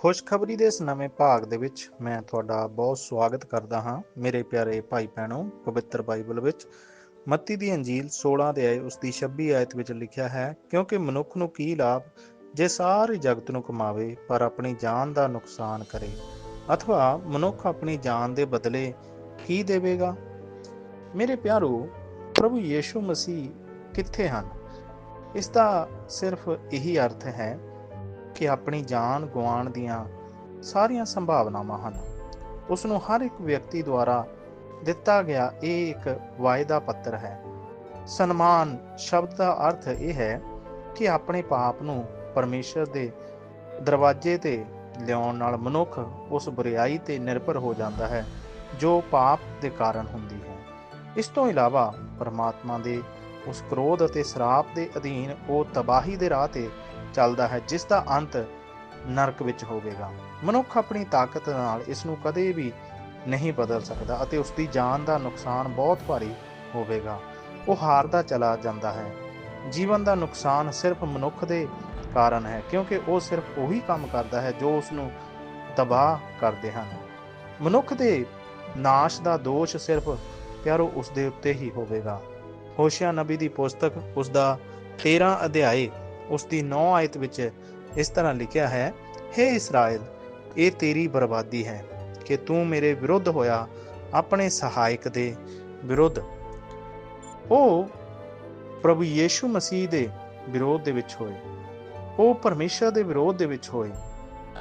ਖੁਸ਼ਖਬਰੀ ਦੇ ਇਸ ਨਵੇਂ ਭਾਗ ਦੇ ਵਿੱਚ ਮੈਂ ਤੁਹਾਡਾ ਬਹੁਤ ਸਵਾਗਤ ਕਰਦਾ ਹਾਂ। ਮੇਰੇ ਪਿਆਰੇ ਭਾਈ ਭੈਣੋ, ਪਵਿੱਤਰ ਬਾਈਬਲ ਵਿੱਚ ਮੱਤੀ ਦੀ ਅੰਜੀਲ 16 ਦੇ ਆਏ ਉਸ ਦੀ 26 ਆਇਤ ਵਿੱਚ ਲਿਖਿਆ ਹੈ, ਕਿਉਂਕਿ ਮਨੁੱਖ ਨੂੰ ਕੀ ਲਾਭ? ਜੇ ਸਾਰੇ ਜਗਤ ਨੂੰ ਕਮਾਵੇ, ਪਰ ਆਪਣੀ ਜਾਨ ਦਾ ਨੁਕਸਾਨ ਕਰੇ। ਅਥਵਾ ਮਨੁੱਖ ਆਪਣੀ ਜਾਨ ਦੇ ਬਦਲੇ ਕੀ ਦੇਵੇਗਾ? ਮੇਰੇ ਪਿਆਰੋ, ਪ੍ਰਭੂ ਯੀਸ਼ੂ ਮਸੀਹ ਕਿੱਥੇ ਹਨ? ਇਸ ਦਾ ਸਿਰਫ ਇਹੀ ਅਰਥ ਹੈ ਕਿ ਆਪਣੀ ਜਾਨ ਗਵਾਉਣ ਦੀਆਂ ਸਾਰੀਆਂ ਸੰਭਾਵਨਾਵਾਂ ਹਨ। ਉਸ ਨੂੰ ਹਰ ਇੱਕ ਵਿਅਕਤੀ ਦੁਆਰਾ ਦਿੱਤਾ ਗਿਆ ਇਹ ਇੱਕ ਵਾਅਦਾ ਪੱਤਰ ਹੈ। ਸਨਮਾਨ ਸ਼ਬਦ ਦਾ ਅਰਥ ਇਹ ਹੈ ਕਿ ਆਪਣੇ ਪਾਪ ਨੂੰ ਪਰਮੇਸ਼ਰ ਦੇ ਦਰਵਾਜ਼ੇ ਤੇ ਲਿਆਉਣ ਨਾਲ ਮਨੁੱਖ ਉਸ ਬੁਰੀਾਈ ਤੇ ਨਿਰਭਰ ਹੋ ਜਾਂਦਾ ਹੈ, ਜੋ ਪਾਪ ਦੇ ਕਾਰਨ ਹੁੰਦੀ ਹੈ। ਇਸ ਤੋਂ ਇਲਾਵਾ ਪਰਮਾਤਮਾ ਦੇ ਉਸ ਕ੍ਰੋਧ ਅਤੇ ਸਰਾਪ ਦੇ ਅਧੀਨ ਉਹ ਤਬਾਹੀ ਦੇ ਰਾਹ ਤੇ ਚੱਲਦਾ ਹੈ, ਜਿਸ ਦਾ ਅੰਤ ਨਰਕ ਵਿੱਚ ਹੋਵੇਗਾ। ਮਨੁੱਖ ਆਪਣੀ ਤਾਕਤ ਨਾਲ ਇਸ ਨੂੰ ਕਦੇ ਵੀ ਨਹੀਂ ਬਦਲ ਸਕਦਾ ਅਤੇ ਉਸ ਦੀ ਜਾਨ ਦਾ ਨੁਕਸਾਨ ਬਹੁਤ ਭਾਰੀ ਹੋਵੇਗਾ। ਉਹ ਹਾਰਦਾ ਚਲਾ ਜਾਂਦਾ ਹੈ। ਜੀਵਨ ਦਾ ਨੁਕਸਾਨ ਸਿਰਫ ਮਨੁੱਖ ਦੇ ਕਾਰਨ ਹੈ, ਕਿਉਂਕਿ ਉਹ ਸਿਰਫ ਉਹੀ ਕੰਮ ਕਰਦਾ ਹੈ ਜੋ ਉਸ ਨੂੰ ਤਬਾਹ ਕਰਦੇ ਹਨ। ਮਨੁੱਖ ਦੇ ਨਾਸ਼ ਦਾ ਦੋਸ਼ ਸਿਰਫ ਪਿਆਰੋ ਉਸ ਦੇ ਉੱਤੇ ਹੀ ਹੋਵੇਗਾ। ਹੋਸ਼ਿਆ ਨਬੀ ਦੀ ਪੁਸਤਕ ਉਸ ਦਾ 13 ਅਧਿਆਏ ਉਸ ਦੀ 9 ਆਇਤ ਵਿੱਚ ਇਸ ਤਰ੍ਹਾਂ ਲਿਖਿਆ ਹੈ हे ਇਸਰਾਇਲ, ਇਹ ਤੇਰੀ ਬਰਬਾਦੀ ਹੈ ਕਿ ਤੂੰ ਮੇਰੇ ਵਿਰੁੱਧ ਹੋਇਆ, ਆਪਣੇ ਸਹਾਇਕ ਦੇ ਵਿਰੁੱਧ। ਉਹ ਪ੍ਰਭੂ ਯੀਸ਼ੂ ਮਸੀਹ ਦੇ ਵਿਰੋਧ ਦੇ ਵਿੱਚ ਹੋਏ ਉਹ ਪਰਮੇਸ਼ਰ ਦੇ ਵਿਰੋਧ ਦੇ ਵਿੱਚ ਹੋਏ।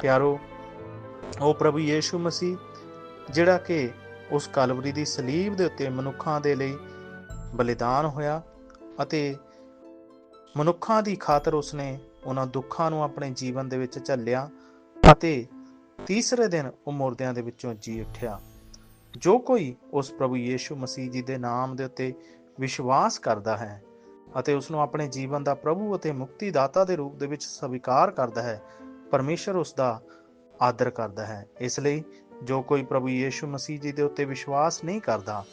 ਪਿਆਰੋ ਉਹ ਪ੍ਰਭੂ ਯੀਸ਼ੂ ਮਸੀਹ, ਜਿਹੜਾ ਕਿ ਉਸ ਕਲਵਰੀ ਦੀ ਸਲੀਬ ਦੇ ਉੱਤੇ ਮਨੁੱਖਾਂ ਦੇ ਲਈ ਬਲੀਦਾਨ ਹੋਇਆ ਅਤੇ ਮਨੁੱਖਾਂ ਦੀ ਖਾਤਰ ਉਸਨੇ ਉਹਨਾਂ ਦੁੱਖਾਂ ਨੂੰ ਆਪਣੇ ਜੀਵਨ ਦੇ ਵਿੱਚ ਝੱਲਿਆ ਅਤੇ ਤੀਸਰੇ ਦਿਨ ਉਹ ਮੁਰਦਿਆਂ ਦੇ ਵਿੱਚੋਂ ਜੀ ਉੱਠਿਆ। ਜੋ ਕੋਈ ਉਸ ਪ੍ਰਭੂ ਯੀਸ਼ੂ ਮਸੀਹ ਜੀ ਦੇ ਨਾਮ ਦੇ ਉੱਤੇ ਵਿਸ਼ਵਾਸ ਕਰਦਾ ਹੈ ਅਤੇ ਉਸ ਨੂੰ ਆਪਣੇ ਜੀਵਨ ਦਾ ਪ੍ਰਭੂ ਅਤੇ ਮੁਕਤੀ ਦਾਤਾ ਦੇ ਰੂਪ ਦੇ ਵਿੱਚ ਸਵੀਕਾਰ ਕਰਦਾ ਹੈ, ਪਰਮੇਸ਼ਰ ਉਸ ਦਾ ਆਦਰ ਕਰਦਾ ਹੈ। ਇਸ ਲਈ ਜੋ ਕੋਈ ਪ੍ਰਭੂ ਯੀਸ਼ੂ ਮਸੀਹ ਜੀ ਦੇ ਉੱਤੇ ਵਿਸ਼ਵਾਸ ਨਹੀਂ ਕਰਦਾ,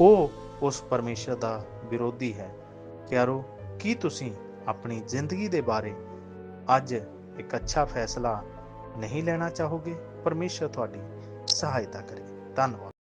ਉਹ ਉਸ ਪਰਮੇਸ਼ਰ ਦਾ ਵਿਰੋਧੀ ਹੈ। ਪਿਆਰੋ, ਕੀ ਤੁਸੀਂ ਆਪਣੀ ਜ਼ਿੰਦਗੀ ਦੇ ਬਾਰੇ ਅੱਜ ਇੱਕ ਅੱਛਾ ਫੈਸਲਾ ਨਹੀਂ ਲੈਣਾ ਚਾਹੋਗੇ? ਪਰਮੇਸ਼ਰ ਤੁਹਾਡੀ ਸਹਾਇਤਾ ਕਰੇ। ਧੰਨਵਾਦ।